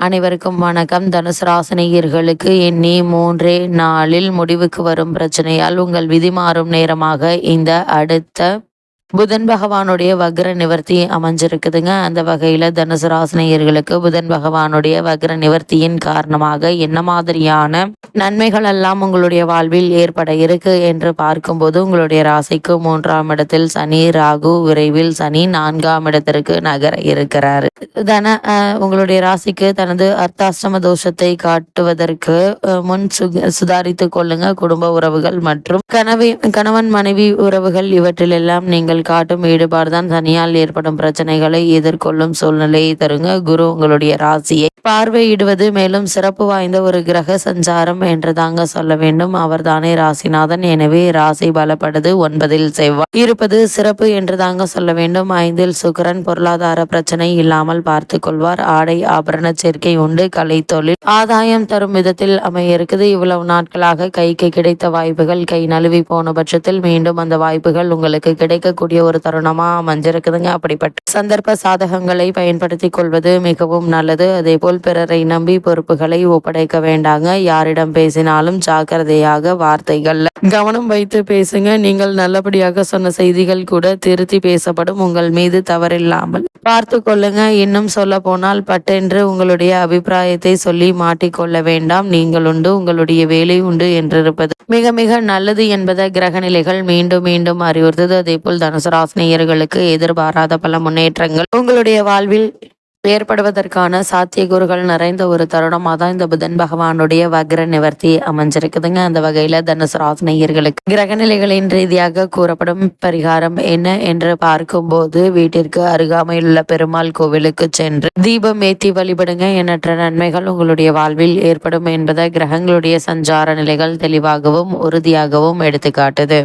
அனைவருக்கும் வணக்கம். தனுசு ராசினியர்களுக்கு எண்ணி மூன்றே நாளில் முடிவுக்கு வரும் பிரச்சனையால் உங்கள் விதி மாறும் நேரமாக இந்த அடுத்த புதன் பகவானுடைய வக்ர நிவர்த்தி அமைஞ்சிருக்குதுங்க. அந்த வகையில தனுசு ராசினியர்களுக்கு புதன் பகவானுடைய வக்ர நிவர்த்தியின் காரணமாக என்ன மாதிரியான நன்மைகள் எல்லாம் உங்களுடைய வாழ்வில் ஏற்பட இருக்கு என்று பார்க்கும்போது உங்களுடைய ராசிக்கு மூன்றாம் இடத்தில் சனி ராகு விரைவில் சனி நான்காம் இடத்திற்கு நகர இருக்கிறார். தன அஹ், உங்களுடைய ராசிக்கு தனது அர்த்தாஷ்டம தோஷத்தை காட்டுவதற்கு முன் சு- சுதாரித்துக் கொள்ளுங்க. குடும்ப உறவுகள் மற்றும் கனவி கணவன் மனைவி உறவுகள் இவற்றில் எல்லாம் நீங்கள் காட்டும் ஈடுபாடுதான். தனியால் ஏற்படும் பிரச்சனைகளை எதிர்கொள்ளும் சூழ்நிலையை தருங்க. குரு உங்களுடைய ராசியை பார்வையிடுவது மேலும் சிறப்பு வாய்ந்த ஒரு கிரக சஞ்சாரம் என்று தாங்க சொல்ல வேண்டும். அவர் தானே ராசிநாதன். எனவே ராசி பலப்படுது. ஒன்பதில் செவ்வாய் இருப்பது சிறப்பு என்று தாங்க சொல்ல வேண்டும். ஐந்தில் சுக்கரன் பொருளாதார பிரச்சனை இல்லாமல் பார்த்து கொள்வார். ஆடை ஆபரண சேர்க்கை உண்டு. கலை தொழில் ஆதாயம் தரும் விதத்தில் அமைய இருக்குது இவ்வளவு நாட்களாக கைக்கு கிடைத்த வாய்ப்புகள் கை நழுவி போன பட்சத்தில் மீண்டும் அந்த வாய்ப்புகள் உங்களுக்கு கிடைக்கக்கூடிய ஒரு தருணமாக அமைஞ்சிருக்குதுங்க. அப்படிப்பட்ட சந்தர்ப்ப சாதகங்களை பயன்படுத்தி கொள்வது மிகவும் நல்லது. அதே போல் பிறரை நம்பி பொறுப்புகளை ஒப்படைக்க வேண்டாங்க. யாரிடம் பேசினாலும் ஜாக்கிரதையாக வார்த்தைகள்ல கவனம் வைத்து பேசுங்க. நீங்கள் நல்லபடியாக சொன்ன செய்திகள் கூட திருத்தி பேசப்படும். உங்கள் மீது தவறில்லாமல் பார்த்து கொள்ளுங்க. இன்னும் சொல்ல போனால் பட்டென்று உங்களுடைய அபிப்பிராயத்தை சொல்லி மாட்டிக்கொள்ள வேண்டாம். நீங்கள் உண்டு உங்களுடைய வேலை உண்டு என்றிருப்பது மிக மிக நல்லது என்பதை கிரகநிலைகள் மீண்டும் மீண்டும் அறிவுறுத்தது. அதே போல் தனுசு ராசினியர்களுக்கு எதிர்பாராத பல முன்னேற்றங்கள். உங்களுடைய வாழ்வில் ஏற்படுவதற்கான சாத்தியக்கூறுகள் நிறைந்த ஒரு தருணமாக தான் இந்த புதன் பகவானுடைய வக்ர நிவர்த்தி அமைஞ்சிருக்குதுங்க. அந்த வகையில தனுசு ராசினியர்களுக்கு கிரகநிலைகளின் ரீதியாக கூறப்படும் பரிகாரம் என்ன என்று பார்க்கும்போது வீட்டிற்கு அருகாமையில் உள்ள பெருமாள் கோவிலுக்கு சென்று தீபம் ஏத்தி வழிபடுங்க. எண்ணற்ற நன்மைகள் உங்களுடைய வாழ்வில் ஏற்படும் என்பதை கிரகங்களுடைய சஞ்சார நிலைகள் தெளிவாகவும் உறுதியாகவும் எடுத்துக்காட்டுது.